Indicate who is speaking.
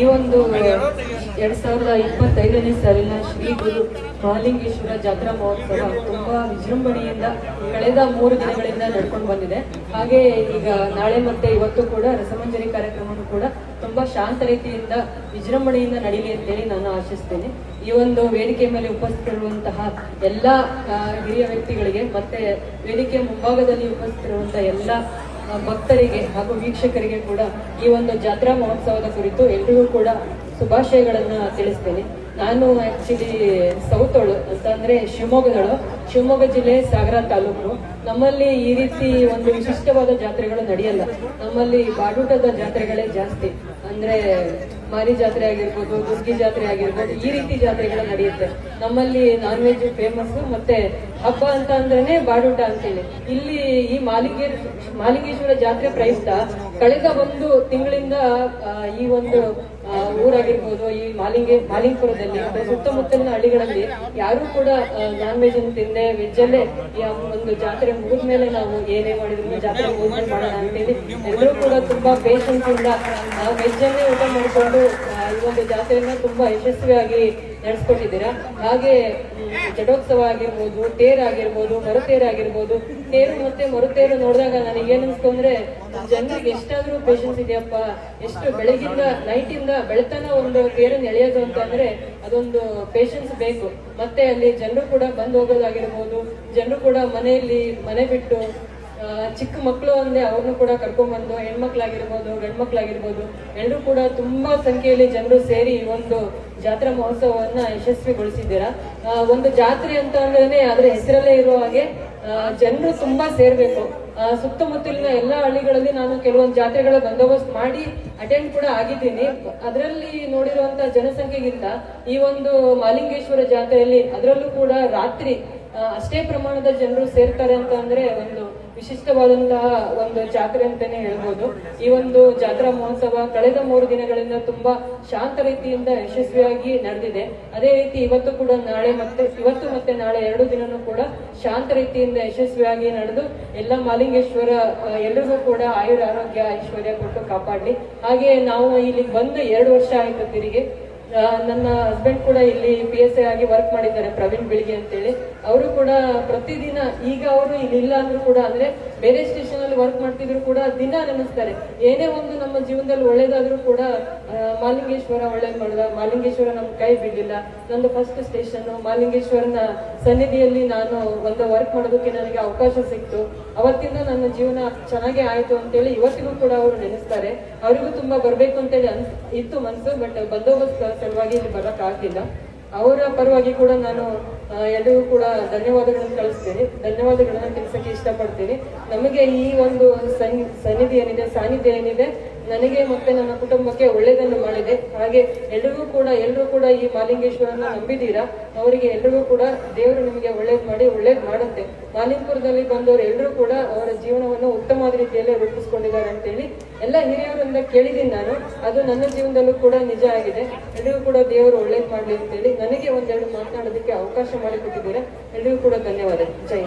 Speaker 1: ಈ ಒಂದು ಎರಡ್ ಸಾವಿರದ ಇಪ್ಪತ್ತೈದನೇ ಸಾಲಿನ ಶ್ರೀ ಗುರು ಮಹಾಲಿಂಗೇಶ್ವರ ಜಾತ್ರಾ ಮಹೋತ್ಸವ ತುಂಬಾ ವಿಜೃಂಭಣೆಯಿಂದ ಕಳೆದ ಮೂರು ದಿನಗಳಿಂದ ನಡ್ಕೊಂಡು ಬಂದಿದೆ. ಹಾಗೆ ಈಗ ನಾಳೆ ಮತ್ತೆ ಇವತ್ತು ಕೂಡ ರಸಮಂಜರಿ ಕಾರ್ಯಕ್ರಮವನ್ನು ಕೂಡ ತುಂಬಾ ಶಾಂತ ರೀತಿಯಿಂದ ವಿಜೃಂಭಣೆಯಿಂದ ನಡೀಲಿ ಅಂತೇಳಿ ನಾನು ಆಶಿಸ್ತೇನೆ. ಈ ಒಂದು ವೇದಿಕೆ ಮೇಲೆ ಉಪಸ್ಥಿತಿರುವಂತಹ ಎಲ್ಲ ಹಿರಿಯ ವ್ಯಕ್ತಿಗಳಿಗೆ ಮತ್ತೆ ವೇದಿಕೆ ಮುಂಭಾಗದಲ್ಲಿ ಉಪಸ್ಥಿತಿರುವಂತಹ ಎಲ್ಲ ಭಕ್ತರಿಗೆ ಹಾಗೂ ವೀಕ್ಷಕರಿಗೆ ಕೂಡ ಈ ಒಂದು ಜಾತ್ರಾ ಮಹೋತ್ಸವದ ಕುರಿತು ಎಲ್ರಿಗೂ ಕೂಡ ಶುಭಾಶಯಗಳನ್ನ ತಿಳಿಸ್ತೇನೆ. ನಾನು ಆಕ್ಚುಲಿ ಸೌತೋಳು ಅಂತ ಅಂದ್ರೆ ಶಿವಮೊಗ್ಗದಳು, ಶಿವಮೊಗ್ಗ ಜಿಲ್ಲೆ ಸಾಗರ ತಾಲೂಕು. ನಮ್ಮಲ್ಲಿ ಈ ರೀತಿ ಒಂದು ವಿಶಿಷ್ಟವಾದ ಜಾತ್ರೆಗಳು ನಡೆಯಲ್ಲ. ನಮ್ಮಲ್ಲಿ ಬಾಡೂಟದ ಜಾತ್ರೆಗಳೇ ಜಾಸ್ತಿ. ಅಂದ್ರೆ ಮಾರಿ ಜಾತ್ರೆ ಆಗಿರ್ಬೋದು, ದುರ್ಗಿ ಜಾತ್ರೆ ಆಗಿರ್ಬೋದು, ಈ ರೀತಿ ಜಾತ್ರೆಗಳು ನಡೆಯುತ್ತೆ. ನಮ್ಮಲ್ಲಿ ನಾನ್ ವೆಜ್ ಫೇಮಸ್ ಮತ್ತೆ ಹಬ್ಬ ಅಂತ ಅಂದ್ರೇನೆ ಬಾಡೂಟ ಅಂತೇಳಿ. ಇಲ್ಲಿ ಈ ಮಾಲಿಂಗೇ ಮಾಲಿಂಗೇಶ್ವರ ಜಾತ್ರೆ ಪ್ರಯುಕ್ತ, ಕಳೆದ ಒಂದು ತಿಂಗಳಿಂದ ಈ ಒಂದು ಊರಾಗಿರ್ಬೋದು, ಈ ಮಾಲಿಂಗೆ, ಮಾಲಿಂಗಪುರದಲ್ಲಿ ಅಥವಾ ಸುತ್ತಮುತ್ತಲಿನ ಹಳ್ಳಿಗಳಲ್ಲಿ ಯಾರು ಕೂಡ ನಾನ್ ವೆಜ್ ಅನ್ನು ತಿಂದೆ ವೆಜ್ ಅಲ್ಲೇ ಒಂದು ಜಾತ್ರೆ ಮುಗಿದ್ಮೇಲೆ ನಾವು ಏನೇ ಮಾಡಿದ್ರು ಜಾತ್ರೆ ಮುಗಿದ್ಮೇಲೆ ಮಾಡೋಣ ಅಂತೇಳಿ ಎಲ್ಲರೂ ಕೂಡ ತುಂಬಾ ಪೇಷನ್ಸ್ ಇಂದ ವೆಜ್ ಅನ್ನೇ ಊಟ ಮಾಡಿಕೊಂಡು ಈ ಒಂದು ಜಾತ್ರೆಯನ್ನ ತುಂಬಾ ಯಶಸ್ವಿಯಾಗಿ ನಡೆಸ್ಕೊಟ್ಟಿದ್ದೀರಾ? ಹಾಗೆ ಜಟೋತ್ಸವ ಆಗಿರ್ಬೋದು, ತೇರ್ ಆಗಿರ್ಬೋದು, ಮರುತೇರ್ ಆಗಿರ್ಬೋದು, ತೇರು ಮತ್ತೆ ಮರುತೇರು ನೋಡಿದಾಗ ನನಗೆ ಏನ್ ಅನ್ಸ್ತು ಅಂದ್ರೆ, ಜನರಿಗೆ ಎಷ್ಟಾದ್ರೂ ಪೇಷನ್ಸ್ ಇದೆಯಪ್ಪ, ಎಷ್ಟು ಬೆಳಗಿಂದ ನೈಟ್ ಇಂದ ಬೆಳತನ ಒಂದು ತೇರನ್ನು ಎಳೆಯೋದು ಅಂತ ಅಂದ್ರೆ ಅದೊಂದು ಪೇಷನ್ಸ್ ಬೇಕು. ಮತ್ತೆ ಅಲ್ಲಿ ಜನರು ಕೂಡ ಬಂದು ಹೋಗೋದಾಗಿರ್ಬೋದು, ಜನರು ಕೂಡ ಮನೆಯಲ್ಲಿ ಮನೆ ಬಿಟ್ಟು ಚಿಕ್ಕ ಮಕ್ಕಳು ಅಂದ್ರೆ ಅವ್ರನ್ನೂ ಕೂಡ ಕರ್ಕೊಂಡ್ ಬಂದು ಹೆಣ್ಮಕ್ಳಾಗಿರ್ಬೋದು, ಗಂಡ್ಮಕ್ಳಾಗಿರ್ಬೋದು ಎಲ್ಲರೂ ಕೂಡ ತುಂಬಾ ಸಂಖ್ಯೆಯಲ್ಲಿ ಜನರು ಸೇರಿ ಈ ಒಂದು ಜಾತ್ರಾ ಮಹೋತ್ಸವವನ್ನು ಯಶಸ್ವಿಗೊಳಿಸಿದ್ದೀರಾ? ಒಂದು ಜಾತ್ರೆ ಅಂತ ಅಂದ್ರೆ ಅದರ ಹೆಸರಲ್ಲೇ ಇರುವ ಹಾಗೆ ಜನರು ತುಂಬಾ ಸೇರ್ಬೇಕು. ಸುತ್ತಮುತ್ತಲಿನ ಎಲ್ಲಾ ಹಳ್ಳಿಗಳಲ್ಲಿ ನಾನು ಕೆಲವೊಂದು ಜಾತ್ರೆಗಳ ಬಂದೋಬಸ್ತ್ ಮಾಡಿ ಅಟೆಂಡ್ ಕೂಡ ಆಗಿದ್ದೀನಿ. ಅದರಲ್ಲಿ ನೋಡಿರುವಂತ ಜನಸಂಖ್ಯೆಗಿಂತ ಈ ಒಂದು ಮಾಲಿಂಗೇಶ್ವರ ಜಾತ್ರೆಯಲ್ಲಿ ಅದರಲ್ಲೂ ಕೂಡ ರಾತ್ರಿ ಅಷ್ಟೇ ಪ್ರಮಾಣದ ಜನರು ಸೇರ್ತಾರೆ ಅಂತ ಅಂದ್ರೆ ಒಂದು ವಿಶಿಷ್ಟವಾದಂತಹ ಒಂದು ಜಾತ್ರೆ ಅಂತಾನೆ ಹೇಳ್ಬೋದು. ಈ ಒಂದು ಜಾತ್ರಾ ಮಹೋತ್ಸವ ಕಳೆದ ಮೂರು ದಿನಗಳಿಂದ ತುಂಬಾ ಶಾಂತ ರೀತಿಯಿಂದ ಯಶಸ್ವಿಯಾಗಿ ನಡೆದಿದೆ. ಅದೇ ರೀತಿ ಇವತ್ತು ಕೂಡ ನಾಳೆ ಮತ್ತೆ, ಇವತ್ತು ಮತ್ತೆ ನಾಳೆ ಎರಡು ದಿನನೂ ಕೂಡ ಶಾಂತ ರೀತಿಯಿಂದ ಯಶಸ್ವಿಯಾಗಿ ನಡೆದು ಎಲ್ಲ ಮಾಲಿಂಗೇಶ್ವರ ಎಲ್ಲರಿಗೂ ಕೂಡ ಆಯುರ ಆರೋಗ್ಯ ಐಶ್ವರ್ಯ ಕೊಟ್ಟು ಕಾಪಾಡಲಿ. ಹಾಗೆ ನಾವು ಇಲ್ಲಿಗೆ ಬಂದು ಎರಡು ವರ್ಷ ಆಯ್ತು ತಿರುಗಿ. ನನ್ನ ಹಸ್ಬೆಂಡ್ ಕೂಡ ಇಲ್ಲಿ ಪಿ ಎಸ್ ಐ ಆಗಿ ವರ್ಕ್ ಮಾಡಿದ್ದಾರೆ ಪ್ರವೀಣ್ ಬಿಳಿಗೆ ಅಂತೇಳಿ. ಅವರು ಕೂಡ ಪ್ರತಿದಿನ ಈಗ ಅವರು ಇಲ್ಲಿ ಇಲ್ಲ ಅಂದ್ರೂ ಕೂಡ ಅಂದ್ರೆ ಬೇರೆ ಸ್ಟೇಷನ್ ಅಲ್ಲಿ ವರ್ಕ್ ಮಾಡ್ತಿದ್ರು ಕೂಡ ದಿನ ನೆನೆಸ್ತಾರೆ. ಏನೇ ಒಂದು ನಮ್ಮ ಜೀವನದಲ್ಲಿ ಒಳ್ಳೇದಾದ್ರೂ ಕೂಡ ಮಾಲಿಂಗೇಶ್ವರ ಒಳ್ಳೇದ್ ಮಾಡಿದ ಮಾಲಿಂಗೇಶ್ವರ ನಮ್ ಕೈ ಬಿಡಲಿಲ್ಲ. ನಂದು ಫಸ್ಟ್ ಸ್ಟೇಷನ್ ಮಾಲಿಂಗೇಶ್ವರನ ಸನ್ನಿಧಿಯಲ್ಲಿ ನಾನು ಒಂದು ವರ್ಕ್ ಮಾಡೋದಕ್ಕೆ ನನಗೆ ಅವಕಾಶ ಸಿಕ್ತು. ಅವತ್ತಿಂದ ನನ್ನ ಜೀವನ ಚೆನ್ನಾಗೇ ಆಯ್ತು ಅಂತೇಳಿ ಇವತ್ತಿಗೂ ಕೂಡ ಅವರು ನೆನೆಸ್ತಾರೆ. ಅವರಿಗೂ ತುಂಬಾ ಬರ್ಬೇಕು ಅಂತೇಳಿ ಅನ್ಸ್, ಇತ್ತು ಮನ್ಸು ಬಟ್ ಬಂದೋಬಸ್ತ್ ಸಲುವಾಗಿ ಇಲ್ಲಿ ಬರಕ್ ಆಗ್ಲಿಲ್ಲ ಅವರ ಪರವಾಗಿ ಕೂಡ ನಾನು ಎಲ್ಲರಿಗೂ ಕೂಡ ಧನ್ಯವಾದಗಳನ್ನು ಕಳಿಸ್ತೇನೆ. ಧನ್ಯವಾದಗಳನ್ನು ತಿಳಿಸಕ್ಕೆ ಇಷ್ಟಪಡ್ತೀನಿ. ನಮಗೆ ಈ ಒಂದು ಸನ್ನಿ ಸನ್ನಿಧಿ ಏನಿದೆ ಸಾನ್ನಿಧ್ಯ ಏನಿದೆ ನನಗೆ ಮತ್ತೆ ನನ್ನ ಕುಟುಂಬಕ್ಕೆ ಒಳ್ಳೇದನ್ನು ಮಾಡಿದೆ. ಹಾಗೆ ಎಲ್ಲರೂ ಕೂಡ ಎಲ್ಲರೂ ಕೂಡ ಈ ಮಾಲಿಂಗೇಶ್ವರನ ನಂಬಿದ್ದೀರಾ? ಅವರಿಗೆ ಎಲ್ಲರಿಗೂ ಕೂಡ ದೇವರು ನಿಮಗೆ ಒಳ್ಳೇದು ಮಾಡಿ, ಒಳ್ಳೇದು ಮಾಡುತ್ತೆ. ಮಾಲಿಂಗಪುರದಲ್ಲಿ ಬಂದವರು ಎಲ್ಲರೂ ಕೂಡ ಅವರ ಜೀವನವನ್ನು ಉತ್ತಮವಾದ ರೀತಿಯಲ್ಲಿ ರೂಪಿಸ್ಕೊಂಡಿದ್ದಾರೆ ಅಂತೇಳಿ ಎಲ್ಲ ಹಿರಿಯರಿಂದ ಕೇಳಿದ್ದೀನಿ ನಾನು. ಅದು ನನ್ನ ಜೀವನದಲ್ಲೂ ಕೂಡ ನಿಜ ಆಗಿದೆ. ಎಲ್ಲರಿಗೂ ಕೂಡ ದೇವರು ಒಳ್ಳೇದು ಮಾಡಲಿ ಅಂತೇಳಿ ನನಗೆ ಒಂದೆರಡು ಮಾತನಾಡೋದಕ್ಕೆ ಅವಕಾಶ ಮಾಡಿಕೊಟ್ಟಿದ್ದೀರಾ? ಎಲ್ಲರಿಗೂ ಕೂಡ ಧನ್ಯವಾದ. ಜೈ